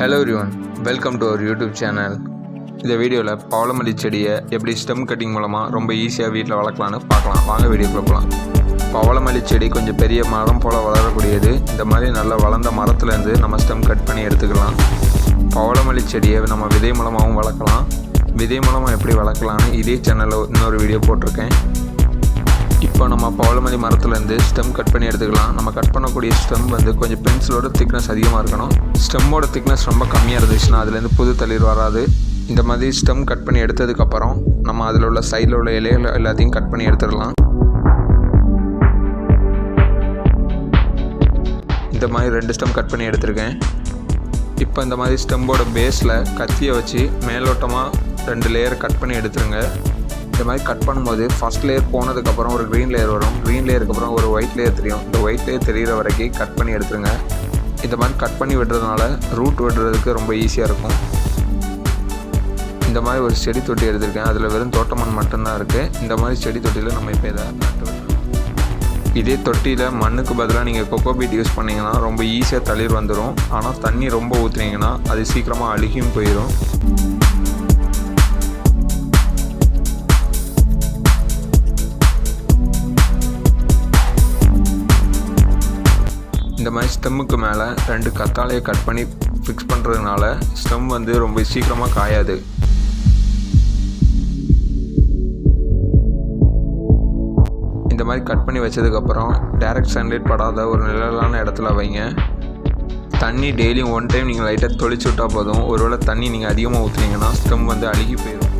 Hello everyone welcome to our YouTube channel இந்த வீடியோவில் பவளமல்லி செடியை எப்படி ஸ்டெம் கட்டிங் மூலமாக ரொம்ப ஈஸியாக வீட்டில் வளர்க்கலான்னு பார்க்கலாம். வாங்க வீடியோக்குள்ள போகலாம் பவளமல்லி செடி கொஞ்சம் பெரிய மரம் போல் வளரக்கூடியது. இந்த மாதிரி நல்லா வளர்ந்த மரத்துலேருந்து நம்ம ஸ்டெம் கட் பண்ணி எடுத்துக்கலாம். பவளமல்லி செடியை நம்ம விதை மூலமாகவும் வளர்க்கலாம். விதை மூலமாக எப்படி வளர்க்கலான்னு இதே சேனலில் இன்னொரு வீடியோ போட்டிருக்கேன். இப்போ நம்ம பவளமல்லி மரத்துலேருந்து ஸ்டெம் கட் பண்ணி எடுத்துக்கலாம். நம்ம கட் பண்ணக்கூடிய ஸ்டெம் வந்து கொஞ்சம் பென்சிலோட திக்னஸ் அதிகமாக இருக்கணும். ஸ்டெம்மோட திக்னஸ் ரொம்ப கம்மியாக இருந்துச்சுன்னா அதுலேருந்து புது தளிர் வராது. இந்த மாதிரி ஸ்டெம் கட் பண்ணி எடுத்ததுக்கப்புறம் நம்ம அதில் உள்ள சைடில் உள்ள இலைகள் எல்லாத்தையும் கட் பண்ணி எடுத்துடலாம். இந்த மாதிரி ரெண்டு ஸ்டெம் கட் பண்ணி எடுத்திருக்கேன். இப்போ இந்த மாதிரி ஸ்டெம்போட பேஸில் கத்தியை வச்சு மேலோட்டமாக ரெண்டு லேயர் கட் பண்ணி எடுத்துருங்க. இந்த மாதிரி கட் பண்ணும்போது ஃபஸ்ட் லேயர் போனதுக்கப்புறம் ஒரு க்ரீன் லேயர் வரும். க்ரீன் லேயருக்கு அப்புறம் ஒரு ஒயிட் லேயர் தெரியும். இந்த ஒயிட் லேயர் தெரிகிற வரைக்கும் கட் பண்ணி எடுத்துருங்க. இந்த மாதிரி கட் பண்ணி விடுறதுனால ரூட் விடுறதுக்கு ரொம்ப ஈஸியாக இருக்கும். இந்த மாதிரி ஒரு செடி தொட்டி எடுத்திருக்கேன். அதில் வெறும் தோட்டமண் மட்டும்தான் இருக்குது இந்த மாதிரி செடி தொட்டியில் நம்ம இப்போ இதை நட்டு இதே தொட்டியில் மண்ணுக்கு பதிலாக நீங்கள் கொக்கோ பீட் யூஸ் பண்ணிங்கன்னா ரொம்ப ஈஸியாக தளிர் வந்துடும் ஆனால் தண்ணி ரொம்ப ஊற்றுனீங்கன்னா அது சீக்கிரமாக அழுகியும் போயிடும் இந்த மாதிரி ஸ்டெம்முக்கு மேலே ரெண்டு கத்தாலையை கட் பண்ணி ஃபிக்ஸ் பண்ணுறதுனால ஸ்டெம் வந்து ரொம்ப சீக்கிரமாக காயாது. இந்த மாதிரி கட் பண்ணி வச்சதுக்கப்புறம் டைரக்ட் சன்லைட் படாத ஒரு நிழலான இடத்துல வைங்க. தண்ணி டெய்லியும் ஒன் டைம் நீங்கள் லைட்டாக தொளிச்சு விட்டால் போதும். ஒருவேளை தண்ணி நீங்கள் அதிகமாக ஊற்றுனீங்கன்னா ஸ்டெம் வந்து அழுகி போயிடும்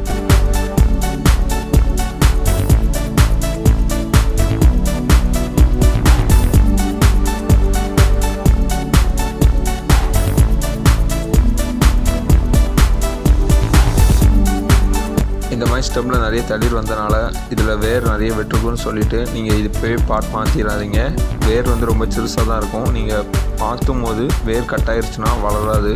இந்த மாதிரி ஸ்டெம்மில் நிறைய தளிர் வந்தனால இதில் வேர் நிறைய வெட்டுருக்குன்னு சொல்லிட்டு நீங்கள் இது போய் பாட் மாற்றிடாதீங்க வேர் வந்து ரொம்ப சிறுசாக தான் இருக்கும். நீங்கள் மாற்றும் போது வேர் கட் ஆயிருச்சுன்னா வளராது.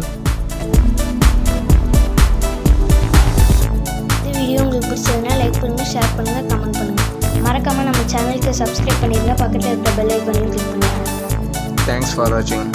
இந்த வீடியோ உங்களுக்கு பிடிச்சதுன்னா லைக் பண்ணுங்கள் ஷேர் பண்ணுங்கள் கமெண்ட் பண்ணுங்கள் மறக்காமல் நம்ம சேனலுக்கு சப்ஸ்கிரைப் பண்ணிடுங்க பக்கத்தில் இருக்கிற பெல் ஐக்கானையும் கிளிக் பண்ணுங்கள் தேங்க்ஸ் ஃபார் வாட்சிங்